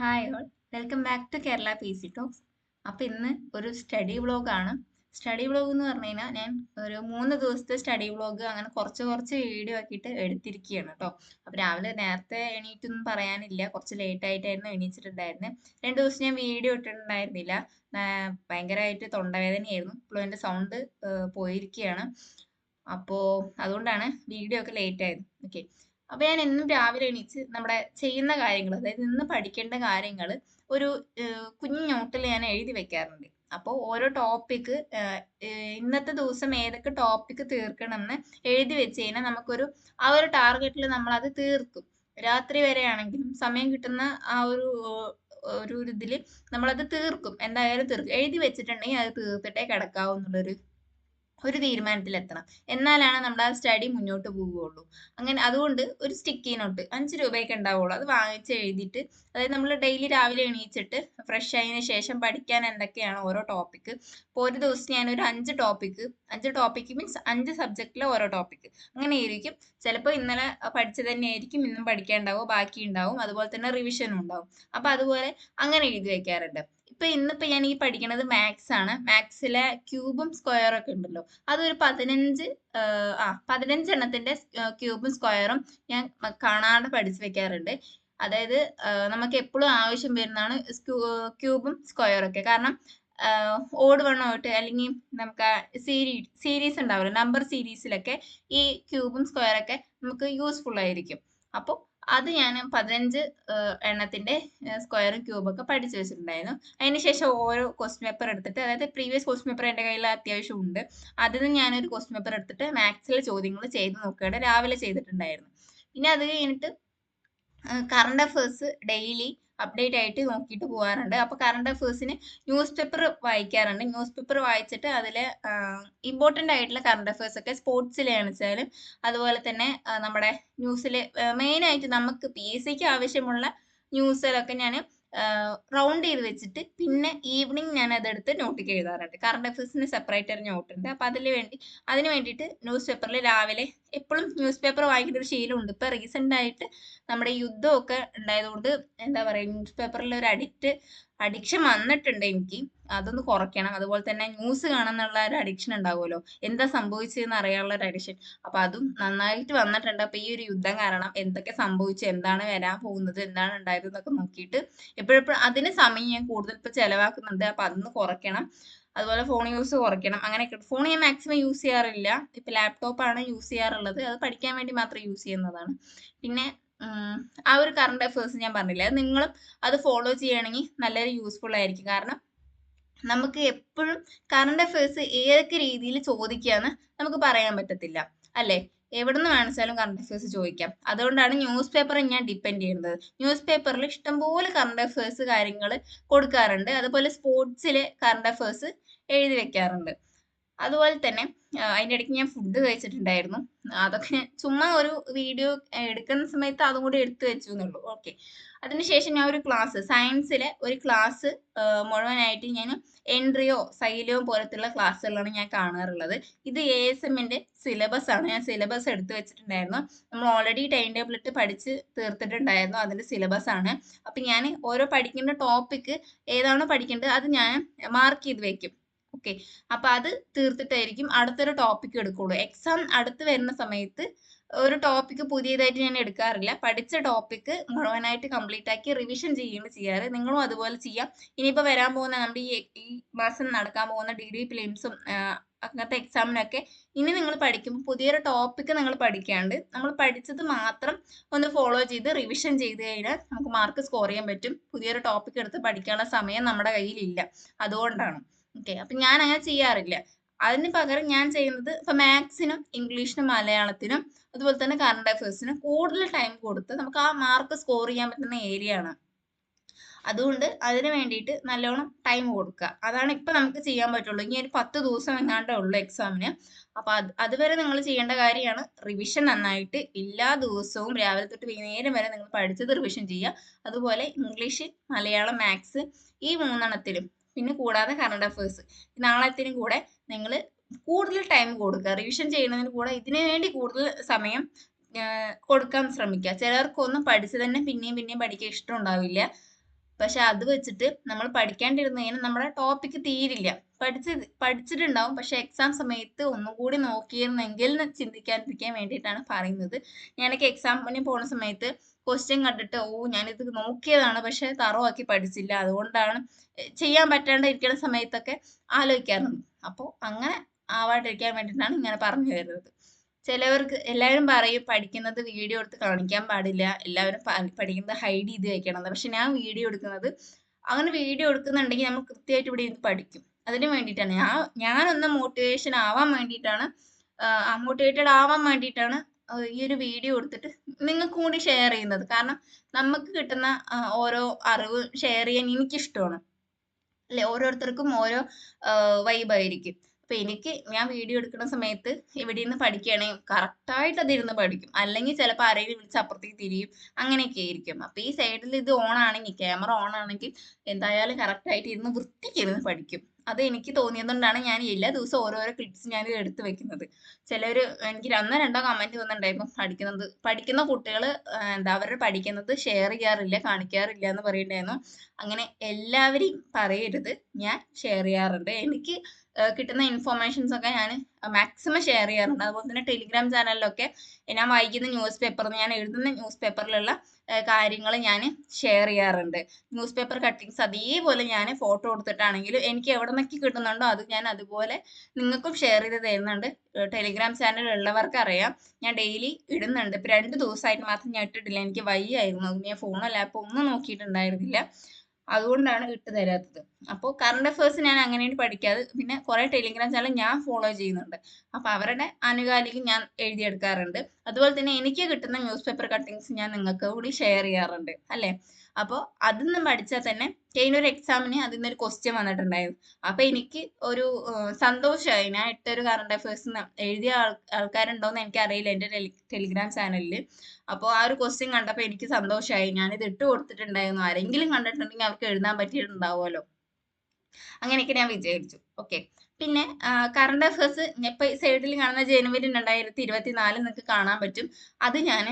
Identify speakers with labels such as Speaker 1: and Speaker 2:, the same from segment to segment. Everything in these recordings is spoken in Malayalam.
Speaker 1: Hi all welcome back to Kerala P C talks അപ്പോൾ ഇന്ന് ഒരു സ്റ്റഡി വ്ളോഗാണ് സ്റ്റഡി വ്ളോഗ് എന്ന് പറഞ്ഞു കഴിഞ്ഞാൽ ഞാൻ ഒരു മൂന്ന് ദിവസത്തെ സ്റ്റഡി വ്ളോഗ് അങ്ങനെ കുറച്ച് കുറച്ച് വീഡിയോ ആക്കിയിട്ട് എടുത്തിരിക്കുകയാണ് കേട്ടോ അപ്പോൾ രാവിലെ നേരത്തെ എണീറ്റൊന്നും പറയാനില്ല. കുറച്ച് ലേറ്റ് ആയിട്ടായിരുന്നു എണീച്ചിട്ടുണ്ടായിരുന്നത് രണ്ട് ദിവസം ഞാൻ വീഡിയോ ഇട്ടിട്ടുണ്ടായിരുന്നില്ല. ഭയങ്കരമായിട്ട് തൊണ്ടവേദനയായിരുന്നു. ഇപ്പോഴും എന്റെ സൗണ്ട് പോയിരിക്കുകയാണ്. അപ്പോൾ അതുകൊണ്ടാണ് വീഡിയോ ഒക്കെ ലേറ്റ് ആയത്. ഓക്കെ അപ്പോൾ ഞാൻ എന്നും രാവിലെ എണീച്ച് നമ്മുടെ ചെയ്യുന്ന കാര്യങ്ങൾ അതായത് ഇന്ന് പഠിക്കേണ്ട കാര്യങ്ങൾ ഒരു കുഞ്ഞു നോട്ടിൽ ഞാൻ എഴുതി വെക്കാറുണ്ട്. അപ്പോൾ ഓരോ ടോപ്പിക്ക് ഇന്നത്തെ ദിവസം ഏതൊക്കെ ടോപ്പിക്ക് തീർക്കണമെന്ന് എഴുതി വെച്ച് കഴിഞ്ഞാൽ നമുക്കൊരു ആ ഒരു ടാർഗറ്റിൽ നമ്മൾ അത് തീർക്കും. രാത്രി വരെ ആണെങ്കിലും സമയം കിട്ടുന്ന ആ ഒരു ഒരു ഇതിൽ നമ്മളത് തീർക്കും. എന്തായാലും തീർക്കും. എഴുതി വെച്ചിട്ടുണ്ടെങ്കിൽ അത് തീർത്തിട്ടേ കിടക്കാവൂ എന്നുള്ളൊരു ഒരു തീരുമാനത്തിലെത്തണം. എന്നാലാണ് നമ്മുടെ ആ സ്റ്റഡി മുന്നോട്ട് പോവുകയുള്ളൂ. അങ്ങനെ അതുകൊണ്ട് ഒരു സ്റ്റിക്കി നോട്ട് അഞ്ച് രൂപയൊക്കെ ഉണ്ടാവുള്ളൂ. അത് വാങ്ങിച്ച് എഴുതിയിട്ട് അതായത് നമ്മൾ ഡെയിലി രാവിലെ എണീച്ചിട്ട് ഫ്രഷ് ആയതിനു ശേഷം പഠിക്കാൻ എന്തൊക്കെയാണ് ഓരോ ടോപ്പിക്ക് ഇപ്പോൾ ഒരു ദിവസം ഞാൻ ഒരു അഞ്ച് ടോപ്പിക്ക് അഞ്ച് ടോപ്പിക്ക് മീൻസ് അഞ്ച് സബ്ജക്റ്റിലെ ഓരോ ടോപ്പിക്ക് അങ്ങനെ ആയിരിക്കും. ചിലപ്പോൾ ഇന്നലെ പഠിച്ചത് തന്നെ ആയിരിക്കും ഇന്നും പഠിക്കാനുണ്ടാവും ബാക്കി ഉണ്ടാവും. അതുപോലെ തന്നെ റിവിഷനും ഉണ്ടാവും. അപ്പോൾ അതുപോലെ അങ്ങനെ എഴുതി വെക്കാറുണ്ട്. ഇപ്പൊ ഇന്നിപ്പോ ഞാൻ ഈ പഠിക്കണത് മാത്സ് ആണ്. മാത്സിലെ ക്യൂബും സ്ക്വയറും ഒക്കെ ഉണ്ടല്ലോ. അതൊരു പതിനഞ്ച് ആ പതിനഞ്ച് എണ്ണത്തിന്റെ ക്യൂബും സ്ക്വയറും ഞാൻ കാണാതെ പഠിച്ചു വെക്കാറുണ്ട്. അതായത് നമുക്ക് എപ്പോഴും ആവശ്യം വരുന്നതാണ് ക്യൂബും സ്ക്വയറും ഒക്കെ. കാരണം ഓട് വണ്ണമായിട്ട് അല്ലെങ്കിൽ നമുക്ക് സീരീ സീരീസ് ഉണ്ടാവില്ല? നമ്പർ സീരീസിലൊക്കെ ഈ ക്യൂബും സ്ക്വയറൊക്കെ നമുക്ക് യൂസ്ഫുൾ ആയിരിക്കും. അപ്പോൾ അത് ഞാൻ പതിനഞ്ച് എണ്ണത്തിന്റെ സ്ക്വയറും ക്യൂബൊക്കെ പഠിച്ചു വെച്ചിട്ടുണ്ടായിരുന്നു. അതിനുശേഷം ഓരോ ക്വസ്റ്റ്യൻ പേപ്പർ എടുത്തിട്ട് അതായത് പ്രീവിയസ് ക്വസ്റ്റ്യൻ പേപ്പർ എന്റെ കയ്യിൽ അത്യാവശ്യം ഉണ്ട്. അതിൽ നിന്ന് ഞാനൊരു ക്വസ്റ്റ്യൻ പേപ്പർ എടുത്തിട്ട് മാത്സിലെ ചോദ്യങ്ങൾ ചെയ്ത് നോക്കുകയാണ്. രാവിലെ ചെയ്തിട്ടുണ്ടായിരുന്നു. പിന്നെ അത് കഴിഞ്ഞിട്ട് കറണ്ട് അഫേഴ്സ് ഡെയിലി അപ്ഡേറ്റ് ആയിട്ട് നോക്കിയിട്ട് പോകാറുണ്ട് അപ്പോൾ കറണ്ട് അഫേഴ്സിന് ന്യൂസ് പേപ്പർ വായിക്കാറുണ്ട്. ന്യൂസ് പേപ്പർ വായിച്ചിട്ട് അതിൽ ഇമ്പോർട്ടന്റ് ആയിട്ടുള്ള കറണ്ട് അഫേഴ്സ് ഒക്കെ സ്പോർട്സിലാണ് വെച്ചാലും അതുപോലെ തന്നെ നമ്മുടെ ന്യൂസിൽ മെയിനായിട്ട് നമുക്ക് പി എസ് സിക്ക് ആവശ്യമുള്ള ന്യൂസുകളൊക്കെ ഞാൻ റൗണ്ട് ചെയ്ത് വെച്ചിട്ട് പിന്നെ ഈവനിങ് ഞാൻ അതെടുത്ത് നോട്ടിക്ക് എഴുതാറുണ്ട്. കറണ്ട് അഫയേഴ്സിന് സെപ്പറേറ്റ് ഒരു നോട്ട് ഉണ്ട്. അപ്പം അതിന് വേണ്ടി അതിന് വേണ്ടിയിട്ട് ന്യൂസ് പേപ്പറിൽ രാവിലെ എപ്പോഴും ന്യൂസ് പേപ്പർ വായിക്കുന്ന ഒരു ശീലമുണ്ട്. ഇപ്പം റീസെന്റ് ആയിട്ട് നമ്മുടെ യുദ്ധമൊക്കെ ഉണ്ടായതുകൊണ്ട് എന്താ പറയുക ന്യൂസ് പേപ്പറിൽ ഒരു അഡിക്റ്റ് അഡിക്ഷൻ വന്നിട്ടുണ്ട് എനിക്ക്. അതൊന്ന് കുറയ്ക്കണം. അതുപോലെ തന്നെ ന്യൂസ് കാണാനുള്ള ഒരു അഡിക്ഷൻ ഉണ്ടാവുമല്ലോ. എന്താ സംഭവിച്ചതെന്ന് അറിയാനുള്ള ഒരു അഡിക്ഷൻ അപ്പൊ അതും നന്നായിട്ട് വന്നിട്ടുണ്ട്. അപ്പൊ ഈ ഒരു യുദ്ധം കാരണം എന്തൊക്കെ സംഭവിച്ചു എന്താണ് വരാൻ പോകുന്നത് എന്താണ് ഉണ്ടായത് എന്നൊക്കെ നോക്കിയിട്ട് എപ്പോഴെപ്പോഴും അതിന് സമയം ഞാൻ കൂടുതൽ ഇപ്പൊ ചെലവാക്കുന്നുണ്ട്. അപ്പൊ അതൊന്ന് കുറയ്ക്കണം. അതുപോലെ ഫോൺ യൂസ് കുറയ്ക്കണം. അങ്ങനെയൊക്കെ. ഫോൺ ഞാൻ മാക്സിമം യൂസ് ചെയ്യാറില്ല. ഇപ്പൊ ലാപ്ടോപ്പാണ് യൂസ് ചെയ്യാറുള്ളത്. അത് പഠിക്കാൻ വേണ്ടി മാത്രം യൂസ് ചെയ്യുന്നതാണ്. പിന്നെ ആ ഒരു കറണ്ട് അഫേഴ്സ് ഞാൻ പറഞ്ഞില്ല അത് നിങ്ങളും അത് ഫോളോ ചെയ്യുകയാണെങ്കിൽ നല്ലൊരു യൂസ്ഫുൾ ആയിരിക്കും. കാരണം നമുക്ക് എപ്പോഴും കറണ്ട് അഫയേഴ്സ് ഏതൊക്കെ രീതിയിൽ ചോദിക്കാന്ന് നമുക്ക് പറയാൻ പറ്റത്തില്ല അല്ലേ? നിന്ന് വേണിച്ചാലും കറണ്ട് അഫയേഴ്സ് ചോദിക്കാം. അതുകൊണ്ടാണ് ന്യൂസ് പേപ്പറിൽ ഞാൻ ഡിപ്പെൻഡ് ചെയ്യുന്നത്. ന്യൂസ് പേപ്പറിൽ ഇഷ്ടംപോലെ കറണ്ട് അഫയേഴ്സ് കാര്യങ്ങൾ കൊടുക്കാറുണ്ട്. അതുപോലെ സ്പോർട്സിലെ കറണ്ട് അഫയേഴ്സ് എഴുതി വെക്കാറുണ്ട്. അതുപോലെ തന്നെ അതിന്റെ ഇടയ്ക്ക് ഞാൻ ഫുഡ് കഴിച്ചിട്ടുണ്ടായിരുന്നു. അതൊക്കെ ചുമ്മാ ഒരു വീഡിയോ എടുക്കുന്ന സമയത്ത് അതും കൂടി എടുത്തു വെച്ചു എന്നുള്ളൂ ഓക്കെ അതിനുശേഷം ഞാൻ ഒരു ക്ലാസ് സയൻസിലെ ഒരു ക്ലാസ് മുഴുവനായിട്ട് ഞാൻ എൻട്രിയോ സൈലിയോ പോലത്തുള്ള ക്ലാസ്സുകളാണ് ഞാൻ കാണാറുള്ളത്. ഇത് എ എസ് എമ്മിന്റെ സിലബസ് ആണ്. ഞാൻ സിലബസ് എടുത്തു വെച്ചിട്ടുണ്ടായിരുന്നു. നമ്മൾ ഓൾറെഡി ടൈം ടേബിൾ ഇട്ട് പഠിച്ച് തീർത്തിട്ടുണ്ടായിരുന്നു അതിന്റെ സിലബസ് ആണ്. അപ്പം ഞാൻ ഓരോ പഠിക്കേണ്ട ടോപ്പിക്ക് ഏതാണോ പഠിക്കേണ്ടത് അത് ഞാൻ മാർക്ക് ചെയ്ത് വെക്കും. ഓക്കെ അപ്പൊ അത് തീർത്തിട്ടായിരിക്കും അടുത്തൊരു ടോപ്പിക് എടുക്കുള്ളൂ. എക്സാം അടുത്ത് വരുന്ന സമയത്ത് ഒരു ടോപ്പിക് പുതിയതായിട്ട് ഞാൻ എടുക്കാറില്ല. പഠിച്ച ടോപ്പിക് മുഴുവനായിട്ട് കംപ്ലീറ്റ് ആക്കി റിവിഷൻ ചെയ്യുകയാണ് ചെയ്യാറ്. നിങ്ങളും അതുപോലെ ചെയ്യാം. ഇനിയിപ്പോൾ വരാൻ പോകുന്ന നമ്മുടെ ഈ ഈ മാസം നടക്കാൻ പോകുന്ന ഡിഗ്രി ഫിലിംസും അങ്ങനത്തെ എക്സാമിനൊക്കെ ഇനി നിങ്ങൾ പഠിക്കുമ്പോൾ പുതിയൊരു ടോപ്പിക്ക് നിങ്ങൾ പഠിക്കാണ്ട് നമ്മൾ പഠിച്ചത് മാത്രം ഒന്ന് ഫോളോ ചെയ്ത് റിവിഷൻ ചെയ്ത് കഴിഞ്ഞാൽ നമുക്ക് മാർക്ക് സ്കോർ ചെയ്യാൻ പറ്റും. പുതിയൊരു ടോപ്പിക് എടുത്ത് പഠിക്കാനുള്ള സമയം നമ്മുടെ കയ്യിലില്ല. അതുകൊണ്ടാണ്. ഓക്കെ അപ്പൊ ഞാൻ അങ്ങനെ ചെയ്യാറില്ല. അതിന് പകരം ഞാൻ ചെയ്യുന്നത് ഇപ്പൊ മാത്സിനും ഇംഗ്ലീഷിനും മലയാളത്തിനും അതുപോലെ തന്നെ കറണ്ട് അഫയേഴ്സിനും കൂടുതൽ ടൈം കൊടുത്ത് നമുക്ക് ആ മാർക്ക് സ്കോർ ചെയ്യാൻ പറ്റുന്ന ഏരിയ ആണ്. അതുകൊണ്ട് അതിന് വേണ്ടിയിട്ട് നല്ലോണം ടൈം കൊടുക്കുക. അതാണ് ഇപ്പൊ നമുക്ക് ചെയ്യാൻ പറ്റുള്ളൂ. ഇനി ഒരു പത്ത് ദിവസം എങ്ങാണ്ടേ ഉള്ളൂ എക്സാമിന്. അപ്പൊ അത് അതുവരെ നിങ്ങൾ ചെയ്യേണ്ട കാര്യമാണ് റിവിഷൻ നന്നായിട്ട് എല്ലാ ദിവസവും രാവിലെ തൊട്ട് വൈകുന്നേരം വരെ നിങ്ങൾ പഠിച്ചത് റിവിഷൻ ചെയ്യുക. അതുപോലെ ഇംഗ്ലീഷ് മലയാളം മാത്സ് ഈ മൂന്നെണ്ണത്തിലും പിന്നെ കൂടാതെ കറണ്ട് അഫയേഴ്സ് നാളത്തിനും കൂടെ നിങ്ങൾ കൂടുതൽ ടൈം കൊടുക്കുക. റിവിഷൻ ചെയ്യുന്നതിന് കൂടെ ഇതിനു വേണ്ടി കൂടുതൽ സമയം കൊടുക്കാൻ ശ്രമിക്കുക. ചിലർക്കൊന്നും പഠിച്ച് തന്നെ പിന്നെയും പിന്നെയും പഠിക്കാൻ ഇഷ്ടം ഉണ്ടാവില്ല. പക്ഷെ അത് വെച്ചിട്ട് നമ്മൾ പഠിക്കാണ്ടിരുന്നതിന് നമ്മുടെ ടോപ്പിക്ക് തീരില്ല. പഠിച്ച് പഠിച്ചിട്ടുണ്ടാവും. പക്ഷെ എക്സാം സമയത്ത് ഒന്നും കൂടി നോക്കിയിരുന്നെങ്കിൽ ചിന്തിക്കാതിരിക്കാൻ വേണ്ടിയിട്ടാണ് പറയുന്നത്. ഞാനൊക്കെ എക്സാമിന് പോണ സമയത്ത് ക്വസ്റ്റ്യൻ കണ്ടിട്ട് ഓ ഞാനിത് നോക്കിയതാണ് പക്ഷെ തറവാക്കി പഠിച്ചില്ല. അതുകൊണ്ടാണ് ചെയ്യാൻ പറ്റാണ്ട് ഇരിക്കുന്ന സമയത്തൊക്കെ ആലോചിക്കാറുണ്ട്. അപ്പോൾ അങ്ങനെ ആവാണ്ടിരിക്കാൻ വേണ്ടിയിട്ടാണ് ഇങ്ങനെ പറഞ്ഞു തരുന്നത് ചിലവർക്ക് എല്ലാവരും പറയും പഠിക്കുന്നത് വീഡിയോ എടുത്ത് കാണിക്കാൻ പാടില്ല. എല്ലാവരും പഠിക്കുന്നത് ഹൈഡ് ചെയ്ത് വെക്കണം. പക്ഷെ ഞാൻ വീഡിയോ എടുക്കുന്നത് അങ്ങനെ വീഡിയോ എടുക്കുന്നുണ്ടെങ്കിൽ നമ്മൾ കൃത്യമായിട്ട് ഇവിടെ ഇരുന്ന് പഠിക്കും. അതിന് വേണ്ടിയിട്ടാണ്. ഞാൻ ഞാനൊന്ന് മോട്ടിവേഷൻ ആവാൻ വേണ്ടിയിട്ടാണ് മോട്ടിവേറ്റഡ് ആവാൻ വേണ്ടിയിട്ടാണ് ഈ ഒരു വീഡിയോ കൊടുത്തിട്ട് നിങ്ങൾക്കും കൂടി ഷെയർ ചെയ്യുന്നത്. കാരണം നമുക്ക് കിട്ടുന്ന ഓരോ അറിവ് ഷെയർ ചെയ്യാൻ എനിക്കിഷ്ടമാണ്. അല്ലെ? ഓരോരുത്തർക്കും ഓരോ വൈബായിരിക്കും അപ്പൊ എനിക്ക് ഞാൻ വീഡിയോ എടുക്കുന്ന സമയത്ത് ഇവിടെ നിന്ന് പഠിക്കുകയാണെങ്കിൽ കറക്റ്റായിട്ട് അതിരുന്ന് പഠിക്കും. അല്ലെങ്കിൽ ചിലപ്പോൾ ആരെങ്കിലും വിളിച്ച് അപ്പുറത്തേക്ക് തിരിയും. അങ്ങനെയൊക്കെ ആയിരിക്കും. അപ്പൊ ഈ സൈഡിൽ ഇത് ഓൺ ആണെങ്കിൽ ക്യാമറ ഓൺ ആണെങ്കിൽ എന്തായാലും കറക്റ്റായിട്ട് ഇരുന്ന് വൃത്തിക്ക് ഇരുന്ന് പഠിക്കും. അത് എനിക്ക് തോന്നിയതുകൊണ്ടാണ് ഞാൻ എല്ലാ ദിവസവും ഓരോരോ ക്ലിപ്സ് ഞാൻ എടുത്തു വെക്കുന്നത്. ചിലര് എനിക്ക് അന്നോ രണ്ടോ കമന്റ് വന്നിട്ടുണ്ടായിരുന്നു. പഠിക്കുന്നത് പഠിക്കുന്ന കുട്ടികൾ എന്താ അവരുടെ പഠിക്കുന്നത് ഷെയർ ചെയ്യാറില്ല കാണിക്കാറില്ല എന്ന് പറയുന്നുണ്ടായിരുന്നു. അങ്ങനെ എല്ലാവരെയും പറയരുത്. ഞാൻ ഷെയർ ചെയ്യാറുണ്ട്. എനിക്ക് കിട്ടുന്ന ഇൻഫോർമേഷൻസ് ഒക്കെ ഞാൻ മാക്സിമം ഷെയർ ചെയ്യാറുണ്ട്. അതുപോലെ തന്നെ ടെലിഗ്രാം ചാനലിലൊക്കെ ഞാൻ വായിക്കുന്ന ന്യൂസ് പേപ്പറിൽ ഞാൻ എഴുതുന്ന ന്യൂസ് പേപ്പറിലുള്ള കാര്യങ്ങൾ ഞാൻ ഷെയർ ചെയ്യാറുണ്ട്. ന്യൂസ് പേപ്പർ കട്ടിങ്സ് അതേപോലെ ഞാൻ ഫോട്ടോ എടുത്തിട്ടാണെങ്കിലും എനിക്ക് എവിടെ നിന്നൊക്കെ കിട്ടുന്നുണ്ടോ അത് ഞാൻ അതുപോലെ നിങ്ങൾക്കും ഷെയർ ചെയ്ത് തരുന്നുണ്ട്. ടെലിഗ്രാം ചാനൽ ഉള്ളവർക്ക് അറിയാം. ഞാൻ ഡെയിലി ഇടുന്നുണ്ട്. ഇപ്പം രണ്ട് ദിവസമായിട്ട് മാത്രം ഞാൻ ഇട്ടിട്ടില്ല. എനിക്ക് വയ്യായിരുന്നു. ഞാൻ ഫോണോ ലാപ്പോ ഒന്നും നോക്കിയിട്ടുണ്ടായിരുന്നില്ല. അതുകൊണ്ടാണ് ഇട്ട് തരാത്തത്. അപ്പോൾ കറണ്ട് അഫയേഴ്സ് ഞാൻ അങ്ങനെയാണ് പഠിക്കാതെ പിന്നെ കുറേ ടെലിഗ്രാം ചാനൽ ഞാൻ ഫോളോ ചെയ്യുന്നുണ്ട്. അപ്പോൾ അവരുടെ ആനുകാലികം ഞാൻ എഴുതിയെടുക്കാറുണ്ട്. അതുപോലെ തന്നെ എനിക്ക് കിട്ടുന്ന ന്യൂസ് പേപ്പർ കട്ടിങ്സ് ഞാൻ നിങ്ങൾക്ക് കൂടി ഷെയർ ചെയ്യാറുണ്ട്. അല്ലേ? അപ്പോൾ അതിൽ നിന്ന് പഠിച്ചാൽ തന്നെ കഴിഞ്ഞ ഒരു എക്സാമിന് അതിൽ നിന്നൊരു ക്വസ്റ്റ്യൻ വന്നിട്ടുണ്ടായിരുന്നു. അപ്പോൾ എനിക്ക് ഒരു സന്തോഷമായി ഞാൻ ഇട്ടൊരു കറണ്ട് അഫയേഴ്സ് എഴുതിയ ആൾ ആൾക്കാരുണ്ടോയെന്ന് എനിക്കറിയില്ല എന്റെ ടെലി ടെലിഗ്രാം ചാനലിൽ അപ്പോൾ ആ ഒരു ക്വസ്റ്റ്യൻ കണ്ടപ്പോൾ എനിക്ക് സന്തോഷമായി ഞാൻ ഞാനിത് ഇട്ട് കൊടുത്തിട്ടുണ്ടായിരുന്നു. ആരെങ്കിലും കണ്ടിട്ടുണ്ടെങ്കിൽ അവർക്ക് എഴുതാൻ പറ്റിയിട്ടുണ്ടാവുമല്ലോ. അങ്ങനെയൊക്കെ ഞാൻ വിചാരിച്ചു. ഓക്കെ. പിന്നെ കറണ്ട് അഫയേഴ്സ് ഇപ്പൊ സൈഡിൽ കാണുന്ന ജനുവരി രണ്ടായിരത്തി ഇരുപത്തി നാല് നിങ്ങൾക്ക് കാണാൻ പറ്റും. അത് ഞാൻ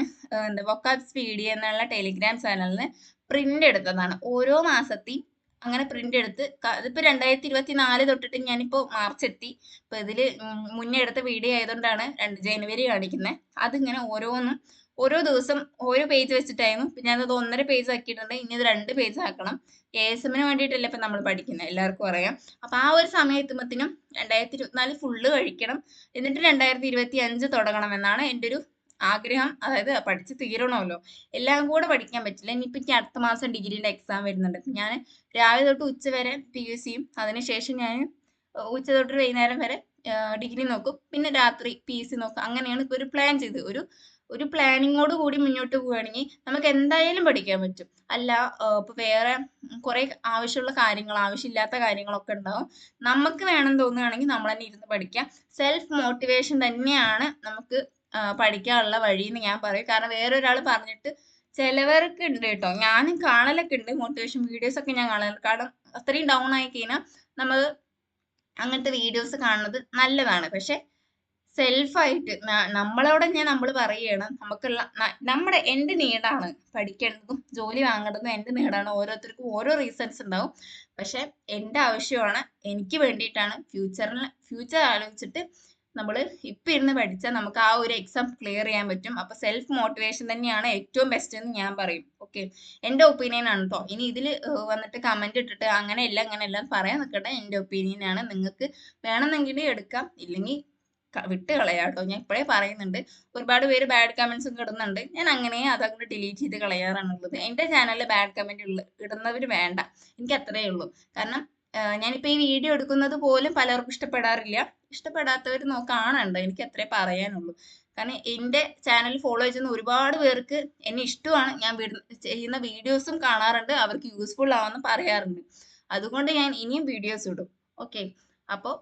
Speaker 1: എന്താ വൊക്കാബ് സ്പീഡി എന്നുള്ള ടെലിഗ്രാം ചാനലിന് പ്രിന്റ് എടുത്തതാണ്. ഓരോ മാസത്തെയും അങ്ങനെ പ്രിന്റ് എടുത്ത് അതിപ്പോ രണ്ടായിരത്തി ഇരുപത്തി നാല് തൊട്ടിട്ട് ഞാനിപ്പോ മാർച്ച് എത്തി. ഇപ്പൊ ഇതിൽ ഉം മുന്നേ എടുത്ത വീഡിയോ ആയതുകൊണ്ടാണ് രണ്ട് ജനുവരി കാണിക്കുന്നത് അതിങ്ങനെ ഓരോന്നും ഓരോ ദിവസം ഓരോ പേജ് വെച്ചിട്ടായിരുന്നു. പിന്നെ ഞാനത് ഒന്നര പേജ് ആക്കിയിട്ടുണ്ട്. ഇനി അത് രണ്ട് പേജ് ആക്കണം. എ എസ് എമ്മിന് വേണ്ടിയിട്ടല്ലേ ഇപ്പൊ നമ്മൾ പഠിക്കുന്നത് എല്ലാവർക്കും അറിയാം. അപ്പൊ ആ ഒരു സമയം എത്തുമ്പത്തിനും രണ്ടായിരത്തി ഇരുപത്തിനാല് ഫുള്ള് കഴിക്കണം. എന്നിട്ട് രണ്ടായിരത്തി ഇരുപത്തി അഞ്ച് തുടങ്ങണം എന്നാണ് എന്റെ ഒരു ആഗ്രഹം അതായത് പഠിച്ച് തീരണമല്ലോ. എല്ലാം കൂടെ പഠിക്കാൻ പറ്റില്ല. ഇനിയിപ്പോൾ എനിക്ക് അടുത്ത മാസം ഡിഗ്രീന്റെ എക്സാം വരുന്നുണ്ട്. ഞാൻ രാവിലെ തൊട്ട് ഉച്ച വരെ പി യു സിയും അതിനുശേഷം ഞാൻ ഉച്ച തൊട്ട് വൈകുന്നേരം വരെ ഡിഗ്രി നോക്കും. പിന്നെ രാത്രി പി എസ് സി നോക്കും. അങ്ങനെയാണ് ഇപ്പോൾ ഒരു പ്ലാൻ ചെയ്ത് ഒരു ഒരു പ്ലാനിങ്ങോട് കൂടി മുന്നോട്ട് പോവുകയാണെങ്കിൽ നമുക്ക് എന്തായാലും പഠിക്കാൻ പറ്റും. അല്ല ഇപ്പോൾ വേറെ കുറേ ആവശ്യമുള്ള കാര്യങ്ങൾ ആവശ്യമില്ലാത്ത കാര്യങ്ങളൊക്കെ ഉണ്ടാവും. നമുക്ക് വേണം തോന്നുകയാണെങ്കിൽ നമ്മൾ തന്നെ ഇരുന്ന് പഠിക്കാം. സെൽഫ് മോട്ടിവേഷൻ തന്നെയാണ് നമുക്ക് പഠിക്കാനുള്ള വഴി എന്ന് ഞാൻ പറയും. കാരണം വേറൊരാൾ പറഞ്ഞിട്ട് ചിലവർക്ക് ഉണ്ട് കേട്ടോ. ഞാനും കാണലൊക്കെ ഉണ്ട് മോട്ടിവേഷൻ വീഡിയോസ് ഒക്കെ ഞാൻ കാണാറുണ്ട് കാരണം അത്രയും ഡൗൺ ആയി കഴിഞ്ഞാൽ നമ്മൾ അങ്ങനത്തെ വീഡിയോസ് കാണുന്നത് നല്ലതാണ്. പക്ഷെ സെൽഫായിട്ട് നമ്മളോട് ഞാൻ നമ്മൾ പറയുകയാണ് നമുക്കുള്ള നമ്മുടെ എന്റെ നീടാണ് പഠിക്കേണ്ടതും ജോലി വാങ്ങേണ്ടതും എന്റെ നീടാണ്. ഓരോരുത്തർക്കും ഓരോ റീസൺസ് ഉണ്ടാവും പക്ഷെ എന്റെ ആവശ്യമാണ് എനിക്ക് വേണ്ടിയിട്ടാണ് ഫ്യൂച്ചറിൽ ഫ്യൂച്ചർ ആലോചിച്ചിട്ട് നമ്മൾ ഇപ്പം ഇരുന്ന് പഠിച്ചാൽ നമുക്ക് ആ ഒരു എക്സാം ക്ലിയർ ചെയ്യാൻ പറ്റും. അപ്പം സെൽഫ് മോട്ടിവേഷൻ തന്നെയാണ് ഏറ്റവും ബെസ്റ്റ് എന്ന് ഞാൻ പറയും. ഓക്കെ എന്റെ ഒപ്പീനിയൻ ആണ് കേട്ടോ ഇനി ഇതിൽ വന്നിട്ട് കമന്റ് ഇട്ടിട്ട് അങ്ങനെയല്ല അങ്ങനെയല്ല പറയാൻ നിൽക്കട്ടെ എന്റെ ഒപ്പീനിയൻ ആണ്. നിങ്ങൾക്ക് വേണമെന്നെങ്കിൽ എടുക്കാം. ഇല്ലെങ്കിൽ വിട്ട് കളയാം കേട്ടോ ഞാൻ ഇപ്പോഴേ പറയുന്നുണ്ട്. ഒരുപാട് പേര് ബാഡ് കമൻസും ഇടുന്നുണ്ട് ഞാൻ അങ്ങനെ അതങ്ങോട്ട് ഡിലീറ്റ് ചെയ്ത് കളയാറാണുള്ളത്. എന്റെ ചാനലിൽ ബാഡ് കമന്റ് ഇടുന്നവർ വേണ്ട. എനിക്ക് അത്രയേ ഉള്ളൂ. കാരണം ആഹ് ഞാനിപ്പോ ഈ വീഡിയോ എടുക്കുന്നത് പോലും പലർക്കും ഇഷ്ടപ്പെടാറില്ല. ഇഷ്ടപ്പെടാത്തവർ നോക്കാണുണ്ട് എനിക്ക് അത്രേ പറയാനുള്ളൂ. കാരണം എന്റെ ചാനൽ ഫോളോ ചെയ്യുന്ന ഒരുപാട് പേർക്ക് എന്നെ ഇഷ്ടമാണ്. ഞാൻ ചെയ്യുന്ന വീഡിയോസും കാണാറുണ്ട്. അവർക്ക് യൂസ്ഫുൾ ആവുമെന്ന് പറയാറുണ്ട്. അതുകൊണ്ട് ഞാൻ ഇനിയും വീഡിയോസ് ഇടും. ഓക്കെ. അപ്പോൾ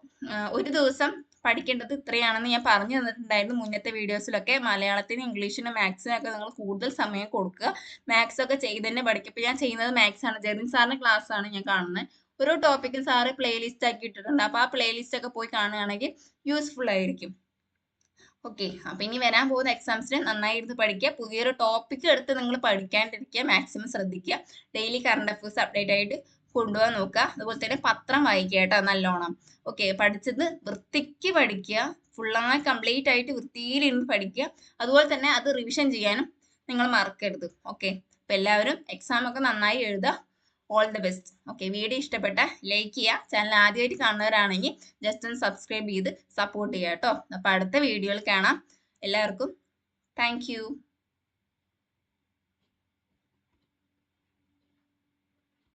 Speaker 1: ഒരു ദിവസം പഠിക്കേണ്ടത് ഇത്രയാണെന്ന് ഞാൻ പറഞ്ഞു തന്നിട്ടുണ്ടായിരുന്നു മുന്നത്തെ വീഡിയോസിലൊക്കെ. മലയാളത്തിനും ഇംഗ്ലീഷിനും മാത്സിനൊക്കെ നിങ്ങൾ കൂടുതൽ സമയം കൊടുക്കുക. മാത്സ് ഒക്കെ ചെയ്ത് തന്നെ പഠിക്കും. ഇപ്പൊ ഞാൻ ചെയ്യുന്നത് മാത്സ് ആണ്. ജെറിൻ സാറിന്റെ ക്ലാസ് ആണ് ഞാൻ കാണുന്നത്. ഓരോ ടോപ്പിക്കും സാറ് പ്ലേലിസ്റ്റ് ആക്കി ഇട്ടിട്ടുണ്ട്. അപ്പൊ ആ പ്ലേലിസ്റ്റ് ഒക്കെ പോയി കാണുകയാണെങ്കിൽ യൂസ്ഫുൾ ആയിരിക്കും. ഓക്കെ അപ്പൊ ഇനി വരാൻ പോകുന്ന എക്സാംസിന് നന്നായി ഇരുന്ന് പഠിക്കുക. പുതിയൊരു ടോപ്പിക് എടുത്ത് നിങ്ങൾ പഠിക്കാണ്ടിരിക്കുക. മാക്സിമം ശ്രദ്ധിക്കുക. ഡെയിലി കറണ്ട് അഫയേഴ്സ് അപ്ഡേറ്റ് ആയിട്ട് കൊണ്ടുപോകാൻ നോക്കുക. അതുപോലെ തന്നെ പത്രം വായിക്കുക കേട്ടോ നല്ലോണം. ഓക്കെ പഠിച്ചത് വൃത്തിക്ക് പഠിക്കുക. ഫുള്ളായി കംപ്ലീറ്റ് ആയിട്ട് വൃത്തിയിലിരുന്ന് പഠിക്കുക. അതുപോലെ തന്നെ അത് റിവിഷൻ ചെയ്യാനും നിങ്ങൾ മറക്കരുത്. ഓക്കെ അപ്പൊ എല്ലാവരും എക്സാം ഒക്കെ നന്നായി എഴുതുക. All the best okay video ഇഷ്ടപ്പെട്ട ലൈക്ക് ചെയ്യുക. ചാനൽ ആദ്യമായിട്ട് കാണുന്നവരാണെങ്കിൽ ജസ്റ്റ് ഒന്ന് സബ്സ്ക്രൈബ് ചെയ്ത് സപ്പോർട്ട് ചെയ്യുക കേട്ടോ അപ്പൊ അടുത്ത വീഡിയോയിൽ കാണാം. എല്ലാവർക്കും താങ്ക്